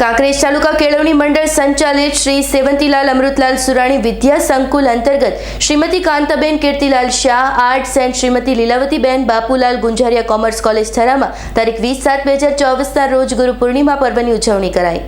કાંકરેજ તાલુકા કેળવણી મંડળ સંચાલિત શ્રી સેવંતીલાલ અમૃતલાલ સુરાણી વિદ્યા સંકુલ અંતર્ગત Shrimati Kantaben Kirtilal Shah, arts and Shrimati Lilavatiben Bapulal Gunjariya commerce college થરામાં તારીખ વીસ સાત બે હજાર ચોવીસના રોજ ગુરુ પૂર્ણિમા પર્વની ઉજવણી કરાઈ.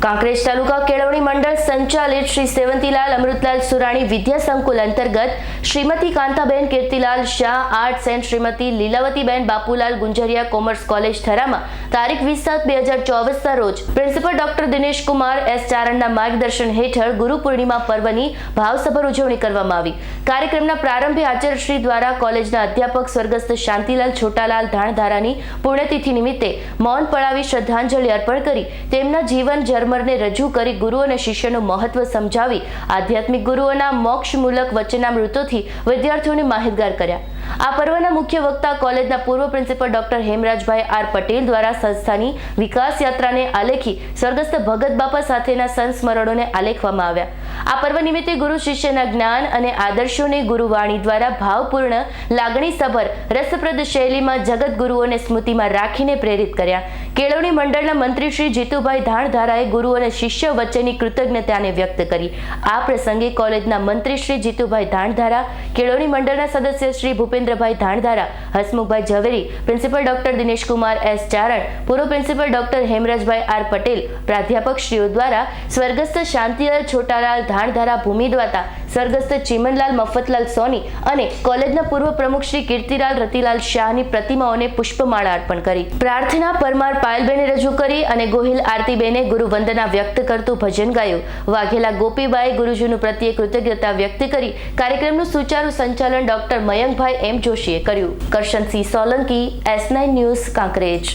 કાંકરેજ તાલુકા કેળવણી મંડળ સંચાલિત શ્રી સેવંતીલાલ અમૃતલાલ સુરાણી વિદ્યા સંકુલ અંતર્ગત Shrimati Kantaben Kirtilal Shah, arts and Shrimati Lilavatiben Bapulal Gunjariya commerce college થરામાં તારીખ વીસ સાત બે હજાર ચોવીસના રોજ principal doctor Dinesh Kumar S ચારણના માર્ગદર્શન હેઠળ ગુરુ પૂર્ણિમા પર્વની ભાવસભર ઉજવણી કરવામાં આવી. કાર્યક્રમના પ્રારંભે આચાર્યશ્રી દ્વારા કોલેજના અધ્યાપક સ્વર્ગસ્થ શાંતિલાલ છોટાલાલ ધાણધારાની પુણ્યતિથિ નિમિત્તે મૌન પળાવી શ્રદ્ધાંજલિ અર્પણ કરી તેમના જીવન જર્મરને રજૂ કરી ગુરુ અને શિષ્યનું મહત્વ સમજાવી આધ્યાત્મિક ગુરુઓના મોક્ષમૂલક વચનામૃતોથી વિદ્યાર્થીઓને માહિતગાર કર્યા. આ પર્વના મુખ્ય વક્તા કોલેજના પૂર્વ principal doctor Hemrajbhai R Patel દ્વારા સંસ્થાની વિકાસ યાત્રાને આલેખી સ્વર્ગસ્થ ભગત બાપા સાથેના સંસ્મરણોને આલેખવામાં આવ્યા. આ પર્વ નિમિત્તે ગુરુ શિષ્યના જ્ઞાન અને આદર્શોને ગુરુવાણી દ્વારા ભાવપૂર્ણ લાગણીસભર રસપ્રદ શૈલીમાં જગત ગુરુઓને સ્મૃતિમાં રાખીને પ્રેરિત કર્યા. કેળવણી મંડળના મંત્રી શ્રી જીતુભાઈ ધાણધારાએ ગુરુ અને શિષ્ય વચ્ચેની કૃતજ્ઞતાને વ્યક્ત કરી. આ પ્રસંગે કોલેજના મંત્રી શ્રી જીતુભાઈ ધાણધારા, કેળવણી મંડળના સદસ્ય Shri Bhupendrabhai Dhandhara, Hasmukhbhai Zaveri, principal doctor Dineshkumar S Charan, પૂર્વ principal doctor Hemrajbhai R Patel, પ્રાધ્યાપક શ્રીઓ દ્વારા સ્વર્ગસ્થ શાંતિલાલ છોટાલાલ ધાણધારા ભૂમિ દ્વાતા સ્વર્ગસ્થ ચીમનલાલ, મફતલાલ સોની અને કોલેજના પૂર્વ પ્રમુખ શ્રી કીર્તિલાલ રતિલાલ શાહની પ્રતિમાઓને પુષ્પમાળા અર્પણ કરી. પ્રાર્થના પરમાર પાયલબેને રજૂ કરી અને ગોહિલ આરતીબેને ગુરુવંદના વ્યક્ત કરતું ભજન ગાયું. વાઘેલા ગોપીબાઈ ગુરુજીનું પ્રત્યે કૃતજ્ઞતા વ્યક્ત કરી કાર્યક્રમનું સુચારુ સંચાલન ડોક્ટર મયંકભાઈ એમ જોશીએ કર્યું. Karshansinh Solanki, S nine news, Kankrej.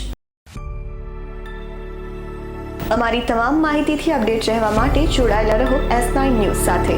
અમારી તમામ માહિતીથી અપડેટ રહેવા માટે જોડાયેલા રહો એસ નાઇન ન્યૂઝ સાથે.